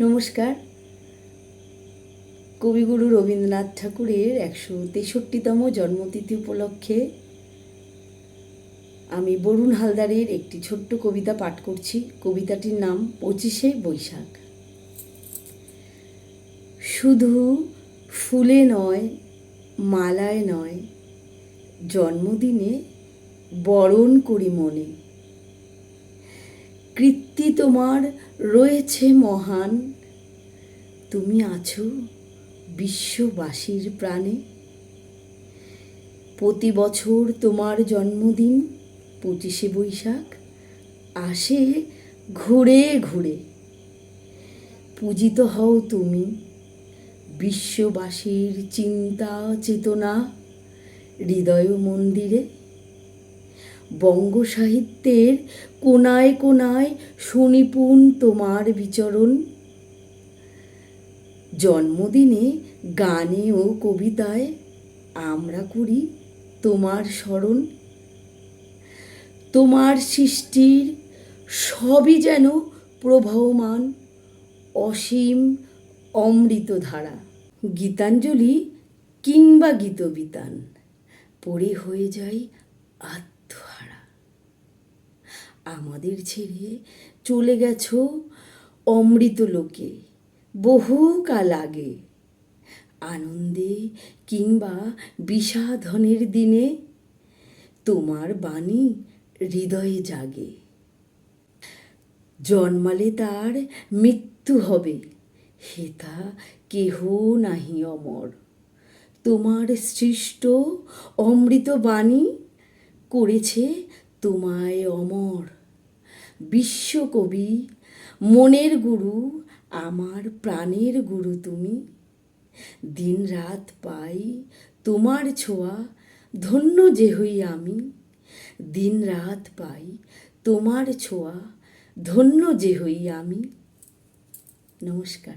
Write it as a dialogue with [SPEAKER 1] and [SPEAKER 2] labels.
[SPEAKER 1] নমস্কার। কবিগুরু রবীন্দ্রনাথ ঠাকুরের একশো তেষট্টিতম জন্মতিথি উপলক্ষে আমি বরুণ হালদারের একটি ছোট্ট কবিতা পাঠ করছি। কবিতাটির নাম পঁচিশে বৈশাখ। শুধু ফুলে নয়, মালায় নয়, জন্মদিনে বরণ করি মনে। কৃত্তি তোমার রয়েছে মহান। তুমি আছো বিশ্ববাসীর প্রাণে। প্রতি বছর তোমার জন্মদিন, পঁচিশে বৈশাখ, আসে ঘুরে ঘুরে। পূজিত হও তুমি বিশ্ববাসীর চিন্তা চেতনা, হৃদয় মন্দিরে। বঙ্গ সাহিত্যের কোনায় কোনায় সুনিপুণ তোমার বিচরণ। জন্মদিনে গানে ও কবিতায় আমরা করি তোমার স্মরণ। তোমার সৃষ্টির সবই যেন প্রবাহমান অসীম অমৃত ধারা গীতাঞ্জলি কিংবা গীতবিতান, পড়ে হয়ে যায় আত্মহারা আমাদের ছেড়ে চলে গেছ অমৃত লোকে। বহু কাল আগে আনন্দে কিংবা বিষাধনের দিনে তোমার বাণী হৃদয়ে জাগে। জন্মালে তার মৃত্যু হবে হেতা কেহ নাহি অমর। তোমার সৃষ্ট অমৃত বাণী করেছে তোমায় অমর। বিশ্বকবি, মনের গুরু, আমার প্রাণের গুরু তুমি। দিন রাত পাই তোমার ছোঁয়া, ধন্য যে হই আমি। দিন রাত পাই তোমার ছোঁয়া, ধন্য যে হই আমি। নমস্কার।